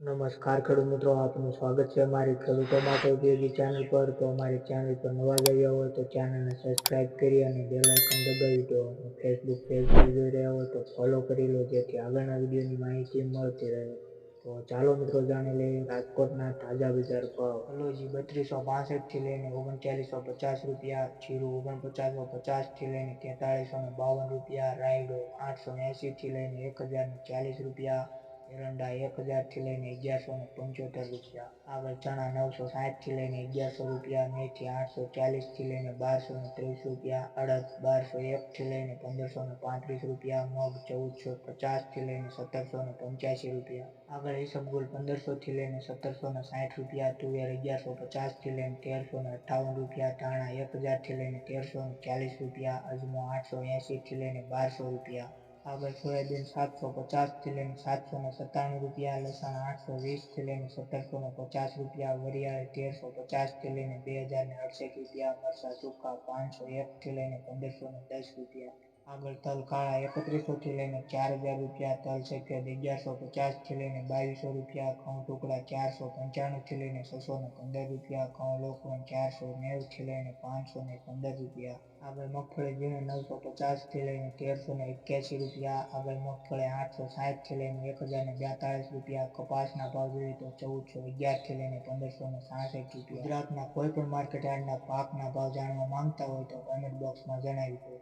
નમસ્કાર ખેડૂત મિત્રો, આપનું સ્વાગત છે અમારી ખેડૂતો માટે ઉપયોગી ચેનલ પર. તો અમારી ચેનલ પર નવા જ આવ્યા હોય તો ચેનલને સબસ્ક્રાઇબ કરી અને બેલ આઇકન દબાવી દો ફેસબુક પેજ પર જોઈ રહ્યા હોય તો ફોલો કરી લો, જેથી આગળના વિડીયોની માહિતી મળતી રહે. તો ચાલો મિત્રો, જાણી લઈએ રાજકોટના તાજા બજાર ભાવ. હલોજી બત્રીસો પાસઠથી લઈને ઓગણચાલીસો પચાસ રૂપિયા, જીરું ઓગણપચાસો પચાસથી લઈને તેતાળીસો ને બાવન રૂપિયા, રાયડો આઠસો એંશીથી લઈને એક હજારને ચાલીસ રૂપિયા એરંડા એક હજારથી લઈને અગિયારસો ને પંચોતેર રૂપિયા. આગળ ચણા નવસો સાઠથી લઈને અગિયારસો રૂપિયા, મેથી આઠસો ચાલીસથી લઈને બારસો ને ત્રીસ રૂપિયા, અડદ બારસો એકથી લઈને પંદરસો ને પાંત્રીસ રૂપિયા, મગ ચૌદસો પચાસથી લઈને સત્તરસો ને પંચ્યાસી રૂપિયા. આગળ ઈસબગુલ પંદરસોથી લઈને સત્તરસો ને સાઠ રૂપિયા, તુવેર અગિયારસો પચાસથી લઈને તેરસો ને અઠ્ઠાવન રૂપિયા, ધાણા એક હજારથી લઈને તેરસો ને ચાલીસ રૂપિયા, અજમો આઠસો એંશીથી લઈને બારસો રૂપિયા. આગળ સોયાબીન સાતસો પચાસથી લઈને સાતસો ને સત્તાણું રૂપિયા, લસણ આઠસો વીસથી લઈને સત્તરસો ને પચાસ રૂપિયા, વરિયાળ તેરસો પચાસથી લઈને બે હજાર ને અડસઠ રૂપિયા મરસા સૂકા પાંચસો એકથી લઈને પંદરસો ને દસ રૂપિયા. આગળ તલ કાળા એકત્રીસોથી લઈને ચાર હજાર રૂપિયા તલ સફેદ અગિયારસો પચાસથી લઈને બાવીસો રૂપિયા, ઘઉં ટુકડા ચારસો પંચાણુંથી લઈને છસો ને પંદર રૂપિયા, ઘઉં લોકવન ચારસો નેવુંથી લઈને પાંચસો ને પંદર રૂપિયા. આગળ મગફળી ઝીણી નવસો પચાસથી લઈને તેરસો ને એક્યાસી રૂપિયા. આગળ મગફળી આઠસો સાઠથી લઈને એક હજાર ને બેતાળીસ રૂપિયા. કપાસના ભાવ જોઈએ તો ચૌદસો અગિયારથી લઈને પંદરસો ને સાસઠ રૂપિયા. ગુજરાતના કોઈ પણ માર્કેટ યાર્ડના પાકના ભાવ જાણવા માંગતા હોય તો કોમેન્ટ બોક્સમાં જણાવી દો.